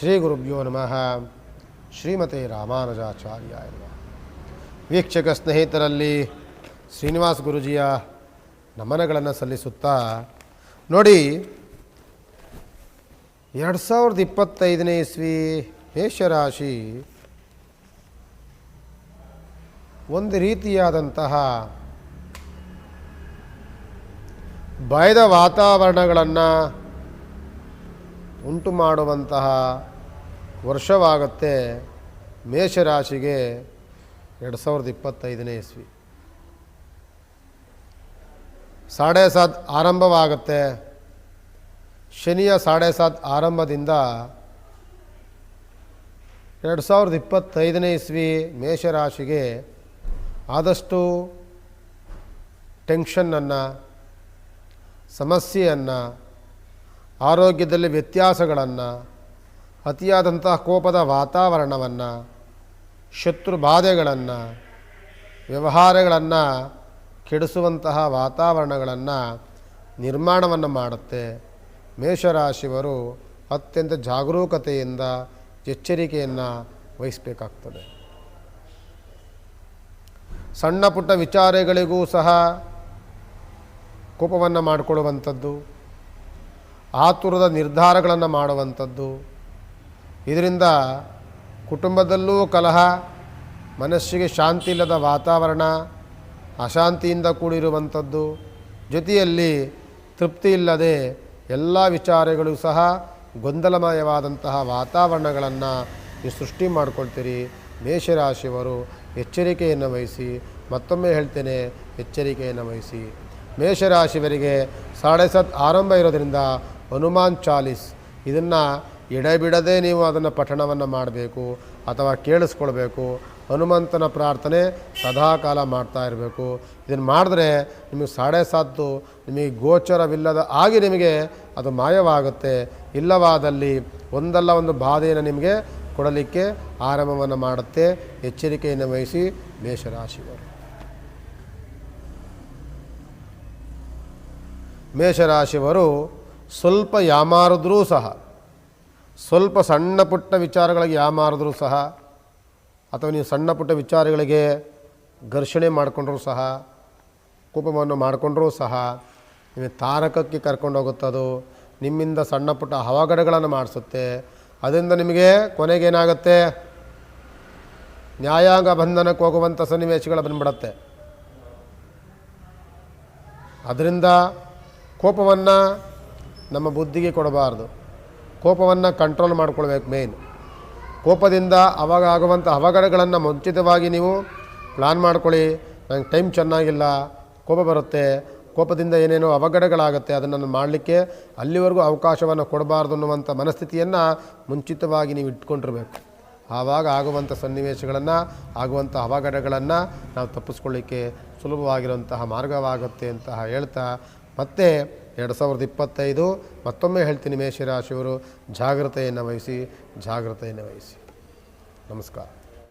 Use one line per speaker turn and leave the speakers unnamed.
ಶ್ರೀ ಗುರುಭ್ಯೋ ನಮಃ. ಶ್ರೀಮತಿ ರಾಮಾನುಜಾಚಾರ್ಯ ನಮಃ. ವೀಕ್ಷಕ ಸ್ನೇಹಿತರಲ್ಲಿ ಶ್ರೀನಿವಾಸ ಗುರುಜಿಯ ನಮನಗಳನ್ನು ಸಲ್ಲಿಸುತ್ತಾ ನೋಡಿ, ಎರಡು ಸಾವಿರದ ಇಪ್ಪತ್ತೈದನೇ ಇಸ್ವಿ ಮೇಷರಾಶಿ ಒಂದು ರೀತಿಯಾದಂತಹ ಭಯದ ವಾತಾವರಣಗಳನ್ನು ಉಂಟು ಮಾಡುವಂತಹ ವರ್ಷವಾಗುತ್ತೆ. ಮೇಷರಾಶಿಗೆ ಎರಡು ಸಾವಿರದ ಇಪ್ಪತ್ತೈದನೇ ಇಸ್ವಿ. ಸಾಡೆ ಸಾತ್ ಆರಂಭವಾಗುತ್ತೆ. ಶನಿಯ ಸಾಡೆ ಸಾತ್ ಆರಂಭದಿಂದ ಎರಡು ಸಾವಿರದ ಇಪ್ಪತ್ತೈದನೇ ಇಸ್ವಿ ಮೇಷರಾಶಿಗೆ ಆದಷ್ಟು ಟೆನ್ಷನ್ನನ್ನು, ಸಮಸ್ಯೆಯನ್ನು, ಆರೋಗ್ಯದಲ್ಲಿ ವ್ಯತ್ಯಾಸಗಳನ್ನು ಅತಿಯಾದಂತಹ ಕೋಪದ ವಾತಾವರಣವನ್ನು, ಶತ್ರು ಬಾಧೆಗಳನ್ನು, ವ್ಯವಹಾರಗಳನ್ನು ಕೆಡಿಸುವಂತಹ ವಾತಾವರಣಗಳನ್ನು ನಿರ್ಮಾಣವನ್ನು ಮಾಡುತ್ತೆ. ಮೇಷರಾಶಿಯವರು ಅತ್ಯಂತ ಜಾಗರೂಕತೆಯಿಂದ ಎಚ್ಚರಿಕೆಯನ್ನು ವಹಿಸಬೇಕಾಗ್ತದೆ. ಸಣ್ಣ ಪುಟ್ಟ ವಿಚಾರಗಳಿಗೂ ಸಹ ಕೋಪವನ್ನು ಮಾಡಿಕೊಳ್ಳುವಂಥದ್ದು, ಆತುರದ ನಿರ್ಧಾರಗಳನ್ನು ಮಾಡುವಂಥದ್ದು ಇದರಿಂದ ಕುಟುಂಬದಲ್ಲೂ ಕಲಹ, ಮನಸ್ಸಿಗೆ ಶಾಂತಿ ಇಲ್ಲದ ವಾತಾವರಣ, ಅಶಾಂತಿಯಿಂದ ಕೂಡಿರುವಂಥದ್ದು, ಜೊತೆಯಲ್ಲಿ ತೃಪ್ತಿ ಇಲ್ಲದೆ ಎಲ್ಲ ವಿಚಾರಗಳು ಸಹ ಗೊಂದಲಮಯವಾದಂತಹ ವಾತಾವರಣಗಳನ್ನು ನೀವು ಸೃಷ್ಟಿ ಮಾಡಿಕೊಳ್ತೀರಿ. ಮೇಷರಾಶಿಯವರು, ಎಚ್ಚರಿಕೆಯನ್ನು ವಹಿಸಿ, ಮತ್ತೊಮ್ಮೆ ಹೇಳ್ತೇನೆ, ಎಚ್ಚರಿಕೆಯನ್ನು ವಹಿಸಿ. ಮೇಷರಾಶಿಯವರಿಗೆ ಸಾಡೆ ಸತ್ ಆರಂಭ ಇರೋದರಿಂದ ಹನುಮಾನ್ ಚಾಲೀಸ್ ಇದನ್ನು ಎಡೆಬಿಡದೆ ನೀವು ಅದನ್ನು ಪಠಣವನ್ನು ಮಾಡಬೇಕು ಅಥವಾ ಕೇಳಿಸ್ಕೊಳ್ಬೇಕು. ಹನುಮಂತನ ಪ್ರಾರ್ಥನೆ ಸದಾಕಾಲ ಮಾಡ್ತಾ ಇರಬೇಕು. ಇದನ್ನು ಮಾಡಿದ್ರೆ ನಿಮಗೆ ಸಾಡೆ ಸಾತ್ತು, ನಿಮಗೆ ಗೋಚರವಿಲ್ಲದ ಆಗಿ ನಿಮಗೆ ಅದು ಮಾಯವಾಗುತ್ತೆ. ಇಲ್ಲವಾದಲ್ಲಿ ಒಂದಲ್ಲ ಒಂದು ಬಾಧೆಯನ್ನು ನಿಮಗೆ ಕೊಡಲಿಕ್ಕೆ ಆರಂಭವನ್ನು ಮಾಡುತ್ತೆ. ಎಚ್ಚರಿಕೆಯನ್ನು ವಹಿಸಿ ಮೇಷರಾಶಿಯವರು. ಮೇಷರಾಶಿಯವರು ಸ್ವಲ್ಪ ಯಾಮಾರಿದ್ರೂ ಸಹ ಸ್ವಲ್ಪ ಸಣ್ಣ ಪುಟ್ಟ ವಿಚಾರಗಳಿಗೆ ಯಾಮಾರಿದ್ರೂ ಸಹ, ಅಥವಾ ನೀವು ಸಣ್ಣ ಪುಟ್ಟ ವಿಚಾರಗಳಿಗೆ ಘರ್ಷಣೆ ಮಾಡಿಕೊಂಡ್ರೂ ಸಹ, ಕೋಪವನ್ನು ಮಾಡಿಕೊಂಡ್ರೂ ಸಹ, ನಿಮಗೆ ತಾರಕಕ್ಕೆ ಕರ್ಕೊಂಡೋಗುತ್ತದು ನಿಮ್ಮಿಂದ ಸಣ್ಣ ಪುಟ್ಟ ಹವಾಗಡಗಳನ್ನು ಮಾಡಿಸುತ್ತೆ. ಅದರಿಂದ ನಿಮಗೆ ಕೊನೆಗೇನಾಗುತ್ತೆ? ನ್ಯಾಯಾಂಗ ಬಂಧನಕ್ಕೆ ಹೋಗುವಂಥ ಸನ್ನಿವೇಶಗಳು ಬಂದ್ಬಿಡತ್ತೆ. ಅದರಿಂದ ಕೋಪವನ್ನು ನಮ್ಮ ಬುದ್ಧಿಗೆ ಕೊಡಬಾರ್ದು. ಕೋಪವನ್ನು ಕಂಟ್ರೋಲ್ ಮಾಡ್ಕೊಳ್ಬೇಕು ಮೇನ್ ಕೋಪದಿಂದ ಅವಾಗ ಆಗುವಂಥ ಅವಘಡಗಳನ್ನು ಮುಂಚಿತವಾಗಿ ನೀವು ಪ್ಲ್ಯಾನ್ ಮಾಡ್ಕೊಳ್ಳಿ. ನಂಗೆ ಟೈಮ್ ಚೆನ್ನಾಗಿಲ್ಲ, ಕೋಪ ಬರುತ್ತೆ. ಕೋಪದಿಂದ ಏನೇನೋ ಅವಘಡಗಳಾಗುತ್ತೆ ಅದನ್ನು ಮಾಡಲಿಕ್ಕೆ ಅಲ್ಲಿವರೆಗೂ ಅವಕಾಶವನ್ನು ಕೊಡಬಾರ್ದು ಅನ್ನುವಂಥ ಮನಸ್ಥಿತಿಯನ್ನು ಮುಂಚಿತವಾಗಿ ನೀವು ಇಟ್ಕೊಂಡಿರಬೇಕು. ಆವಾಗ ಆಗುವಂಥ ಸನ್ನಿವೇಶಗಳನ್ನು ಆಗುವಂಥ ಅವಘಡಗಳನ್ನು ನಾವು ತಪ್ಪಿಸ್ಕೊಳ್ಳಿಕ್ಕೆ ಸುಲಭವಾಗಿರುವಂತಹ ಮಾರ್ಗವಾಗುತ್ತೆ ಅಂತ ಹೇಳ್ತಾ ಮತ್ತೆ ಎರಡು ಸಾವಿರದ ಇಪ್ಪತ್ತೈದು ಮತ್ತೊಮ್ಮೆ ಹೇಳ್ತೀನಿ ಮೇಷರಾಶಿಯವರು ಜಾಗ್ರತೆಯನ್ನು ವಹಿಸಿ ಜಾಗ್ರತೆಯನ್ನು ವಹಿಸಿ. ನಮಸ್ಕಾರ.